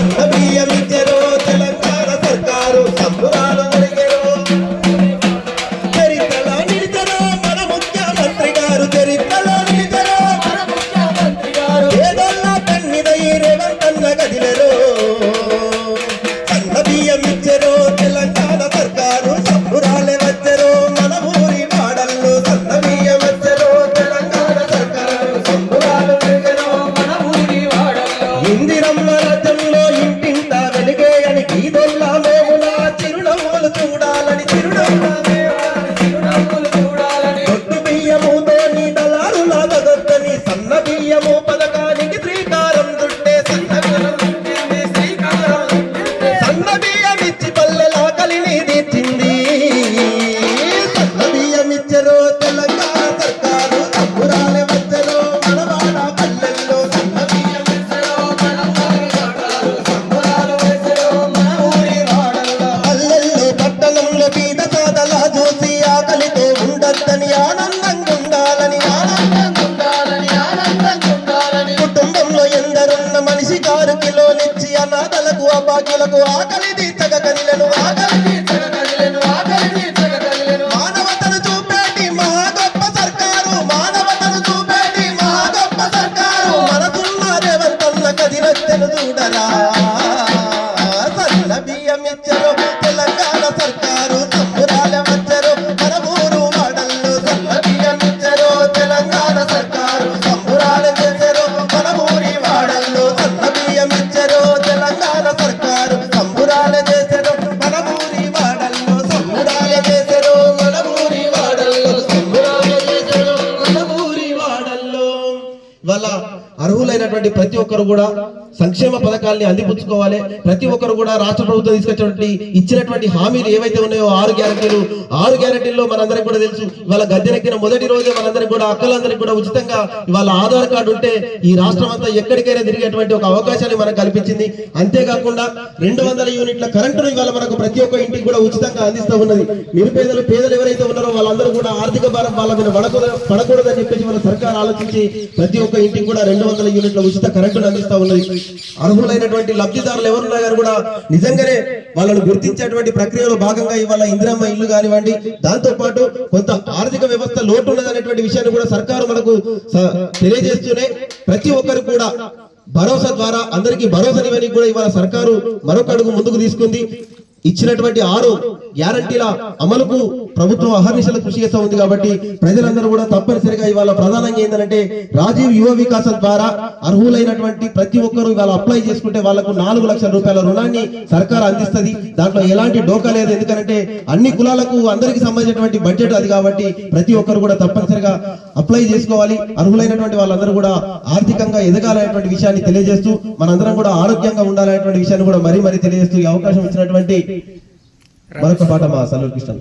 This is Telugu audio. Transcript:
సన్న అనాథలకు అభాగ్యులకు ఆకలి తీర్చక కనిలను ఆకలి తీర్చగ కనిలను ఆకలి తీర్చగ కనిలను మానవతను చూపేటి మహా గొప్ప సర్కారు మానవతను చూపేటి మహా గొప్ప సర్కారు. మనకున్న రేవంతన్న చూడరా. సన్న బియ్యం ఇచ్చరు వాళ్ళ అర్హులైనటువంటి ప్రతి ఒక్కరు కూడా సంక్షేమ పథకాల్ని అందిపుచ్చుకోవాలి. ప్రతి ఒక్కరు కూడా రాష్ట్ర ప్రభుత్వం తీసుకొచ్చినటువంటి ఇచ్చినటువంటి హామీలు ఏవైతే ఉన్నాయో ఆరు గ్యారంటీలు ఆరు గ్యారంటీల్లో మనందరికి కూడా తెలుసు. ఇవాళ గద్దెనెక్కిన మొదటి రోజే మనందరికి కూడా అక్కలందరికి కూడా ఉచితంగా ఇవాళ ఆధార్ కార్డు ఉంటే ఈ రాష్ట్రం అంతా ఎక్కడికైనా తిరిగేటువంటి ఒక అవకాశాన్ని మనకు కల్పించింది. అంతేకాకుండా రెండు వందల యూనిట్ల కరెంటును ఇవాళ మనకు ప్రతి ఒక్క ఇంటికి కూడా ఉచితంగా అందిస్తూ ఉన్నది. నిరుపేదలు పేదలు ఎవరైతే ఉన్నారో వాళ్ళందరూ కూడా ఆర్థిక భారం వాళ్ళ మీద పడకూడదని చెప్పేసి మన సర్కార్ ఆలోచించి ప్రతి ఒక్క ఇంటికి కూడా రెండు వందల యూనిట్ల ఉచిత కరెంటును అందిస్తా ఉన్నది. అర్హులైనటువంటి లబ్ధిదారులు ఎవరున్నా కానీ కూడా నిజంగానే వాళ్ళను గుర్తించేటువంటి ప్రక్రియలో భాగంగా ఇవాళ ఇందిరమ్మ ఇల్లు కానివ్వండి దాంతో పాటు కొంత ఆర్థిక వ్యవస్థ లోటు ఉన్నదనేటువంటి విషయాన్ని కూడా సర్కారు మనకు తెలియజేస్తూనే ప్రతి ఒక్కరు కూడా భరోసా ద్వారా అందరికీ భరోసానివ్వని కూడా ఇవాళ సర్కారు మరొక అడుగు ముందుకు తీసుకుంది. ఇచ్చినటువంటి ఆరు గ్యారంటీల అమలుకు ప్రభుత్వం అహర్నిశల కృషి చేస్తూ ఉంది కాబట్టి ప్రజలందరూ కూడా తప్పనిసరిగా ఇవాళ ప్రధానంగా ఏంటంటే రాజీవ్ యువ వికాసం ద్వారా అర్హులైనటువంటి ప్రతి ఒక్కరూ ఇవాళ అప్లై చేసుకుంటే వాళ్ళకు నాలుగు లక్షల రూపాయల రుణాన్ని సర్కార్ అందిస్తుంది. దాంట్లో ఎలాంటి డోకా లేదు. ఎందుకంటే అన్ని కులాలకు అందరికి సంబంధించినటువంటి బడ్జెట్ అది కాబట్టి ప్రతి ఒక్కరు కూడా తప్పనిసరిగా అప్లై చేసుకోవాలి. అర్హులైనటువంటి వాళ్ళందరూ కూడా ఆర్థికంగా ఎదగాలనేటువంటి విషయాన్ని తెలియజేస్తూ మనందరం కూడా ఆరోగ్యంగా ఉండాలనేటువంటి విషయాన్ని కూడా మరీ మరీ తెలియజేస్తూ ఈ అవకాశం ఇచ్చినటువంటి మరొక పాట మా సల్లూరు కృష్ణ